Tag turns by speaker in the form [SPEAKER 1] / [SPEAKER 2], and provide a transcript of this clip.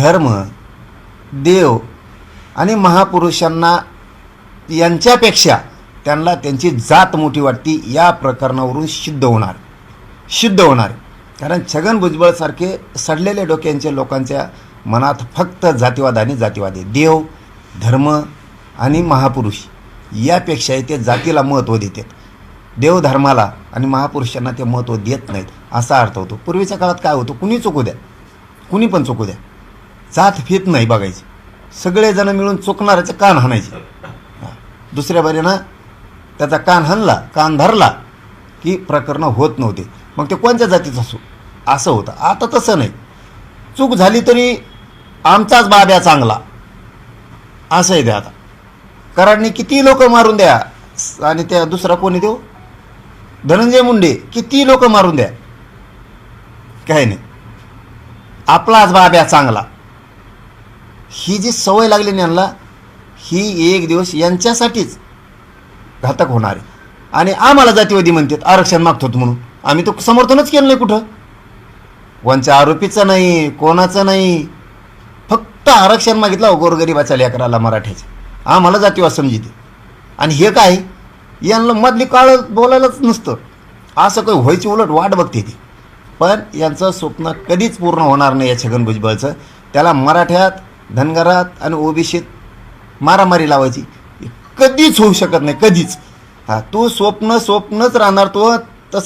[SPEAKER 1] धर्म देव आणि महापुरुषांना यांच्यापेक्षा त्यांना त्यांची जात मोठी वाटती या प्रकरणावरून सिद्ध होणार. सिद्ध होणार. कारण छगन भुजबळसारखे सडलेल्या डोक्यांच्या लोकांच्या मनात फक्त जातीवाद आणि जातीवाद आहे. देव धर्म आणि महापुरुष यापेक्षाही ते जातीला महत्त्व देतात. देवधर्माला आणि महापुरुषांना ते महत्त्व देत नाहीत असा अर्थ होतो. पूर्वीच्या काळात काय होतं? कुणी चुकू द्या? कुणी पण चुकू द्या. जात फित नाही बघायची. सगळेजण मिळून चुकणाऱ्याचे कान हाणायचे. दुसऱ्या बारीनं त्याचा कान हाणला कान धरला की प्रकरणं होत नव्हते. मग ते कोणत्या जातीचं असो? असं होतं. आता तसं नाही. चूक झाली तरी आमचाच बाब्या चांगला. असं आहे ते आता. कराडने किती लोक मारून द्या आणि त्या दुसरा कोणी देऊ धनंजय मुंडे. किती लोक मारून द्या? काही नाही. आपलाच बाब्या चांगला. ही जी सवय लागली यांना ही एक दिवस यांच्यासाठीच घातक होणार आहे. आणि आम्हाला जातीवादी म्हणतात आरक्षण मागतो म्हणून. आम्ही तो समर्थनच केलं नाही कुठं. कोणच्या आरोपीचं नाही कोणाचं नाही. फक्त आरक्षण मागितलं हो गोरगरिबाच्या लेकराला मराठ्याचं. आम्हाला जातीवाद समजिते आणि हे काय? यांना मधली काळ बोलायलाच नसतं. असं काही व्हायची उलट वाट बघते ती. पण यांचं स्वप्न कधीच पूर्ण होणार नाही या छगन भुजबळचं. त्याला मराठ्यात धनगरात आणि ओबीसीत मारामारी लावायची. कधीच होऊ शकत नाही कधीच. हा तू स्वप्न स्वप्नच राहणार तो